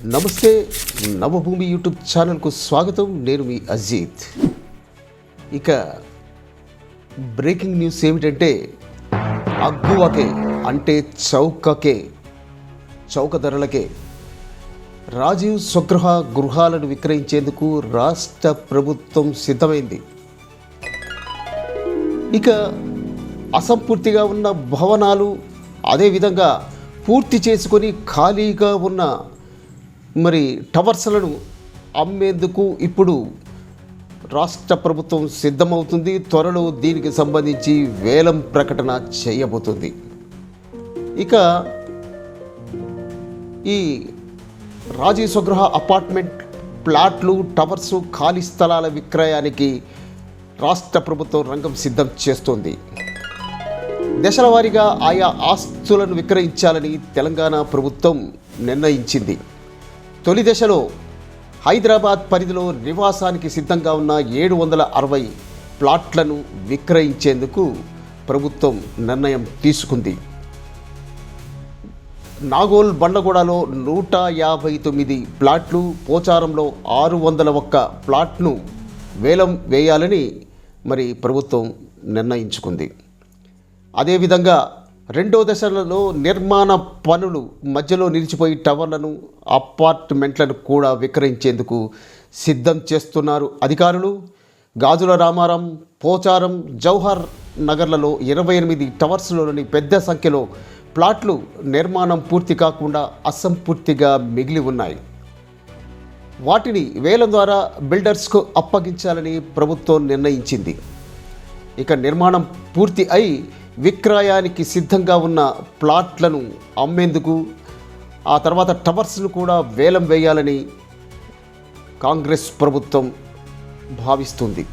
నమస్తే నవభూమి యూట్యూబ్ ఛానల్కు స్వాగతం. నేను మీ అజీత్. ఇక బ్రేకింగ్ న్యూస్ ఏమిటంటే అగ్గువకే అంటే చౌకకే చౌక ధరలకే రాజీవ్ స్వగృహ గృహాలను విక్రయించేందుకు రాష్ట్ర ప్రభుత్వం సిద్ధమైంది. ఇక అసంపూర్తిగా ఉన్న భవనాలు అదేవిధంగా పూర్తి చేసుకొని ఖాళీగా ఉన్న మరి టవర్స్లను అమ్మేందుకు ఇప్పుడు రాష్ట్ర ప్రభుత్వం సిద్ధమవుతుంది. త్వరలో దీనికి సంబంధించి వేలం ప్రకటన చేయబోతుంది. ఇక ఈ రాజీ స్వగృహ అపార్ట్మెంట్ ప్లాట్లు టవర్సు ఖాళీ స్థలాల విక్రయానికి రాష్ట్ర ప్రభుత్వం రంగం సిద్ధం చేస్తోంది. దశల వారీగా ఆయా ఆస్తులను విక్రయించాలని తెలంగాణ ప్రభుత్వం నిర్ణయించింది. తొలి దశలో హైదరాబాద్ పరిధిలో నివాసానికి సిద్ధంగా ఉన్న ఏడు వందల అరవై ప్లాట్లను విక్రయించేందుకు ప్రభుత్వం నిర్ణయం తీసుకుంది. నాగోల్ బండగూడలో నూట యాభై తొమ్మిది ప్లాట్లు పోచారంలో ఆరు వందల ఒక్క ప్లాట్ను వేలం వేయాలని మరి ప్రభుత్వం నిర్ణయించుకుంది. అదేవిధంగా రెండో దశలలో నిర్మాణ పనులు మధ్యలో నిలిచిపోయి టవర్లను అపార్ట్మెంట్లను కూడా విక్రయించేందుకు సిద్ధం చేస్తున్నారు అధికారులు. గాజుల రామారం పోచారం జౌహర్ నగర్లలో ఇరవై ఎనిమిది టవర్స్లోని పెద్ద సంఖ్యలో ప్లాట్లు నిర్మాణం పూర్తి కాకుండా అసంపూర్తిగా మిగిలి ఉన్నాయి. వాటిని వేలం ద్వారా బిల్డర్స్కు అప్పగించాలని ప్రభుత్వం నిర్ణయించింది. ఇక నిర్మాణం పూర్తి అయి విక్రయానికి సిద్ధంగా ఉన్న ప్లాట్లను అమ్మేందుకు ఆ తర్వాత టవర్స్ను కూడా వేలం వేయాలని కాంగ్రెస్ ప్రభుత్వం భావిస్తుంది.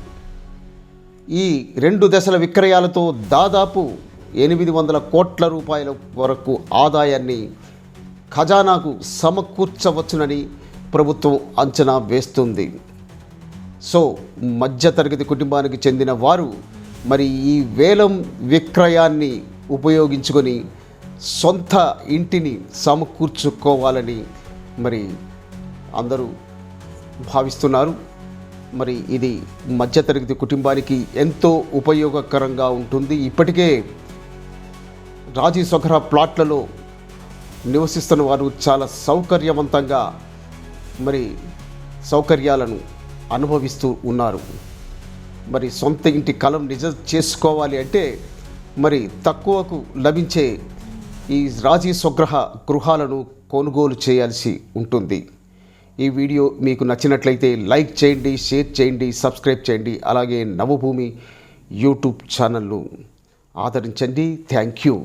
ఈ రెండు దశల విక్రయాలతో దాదాపు ఎనిమిది వందల కోట్ల రూపాయల వరకు ఆదాయాన్ని ఖజానాకు సమకూర్చవచ్చునని ప్రభుత్వం అంచనా వేస్తుంది. సో మధ్యతరగతి కుటుంబానికి చెందిన వారు మరి ఈ వేలం విక్రయాన్ని ఉపయోగించుకొని సొంత ఇంటిని సమకూర్చుకోవాలని మరి అందరూ భావిస్తున్నారు. మరి ఇది మధ్యతరగతి కుటుంబానికి ఎంతో ఉపయోగకరంగా ఉంటుంది. ఇప్పటికే రాజీ సొగర ప్లాట్లలో నివసిస్తున్న వారు చాలా సౌకర్యవంతంగా మరి సౌకర్యాలను అనుభవిస్తూ ఉన్నారు. మరి సొంత ఇంటి కలం నిజం చేసుకోవాలి అంటే మరి తక్కువకు లభించే ఈ రాజీ స్వగ్రహ గృహాలను కొనుగోలు చేయాల్సి ఉంటుంది. ఈ వీడియో మీకు నచ్చినట్లయితే లైక్ చేయండి షేర్ చేయండి సబ్స్క్రైబ్ చేయండి. అలాగే నవభూమి యూట్యూబ్ ఛానల్ను ఆదరించండి. Thank you.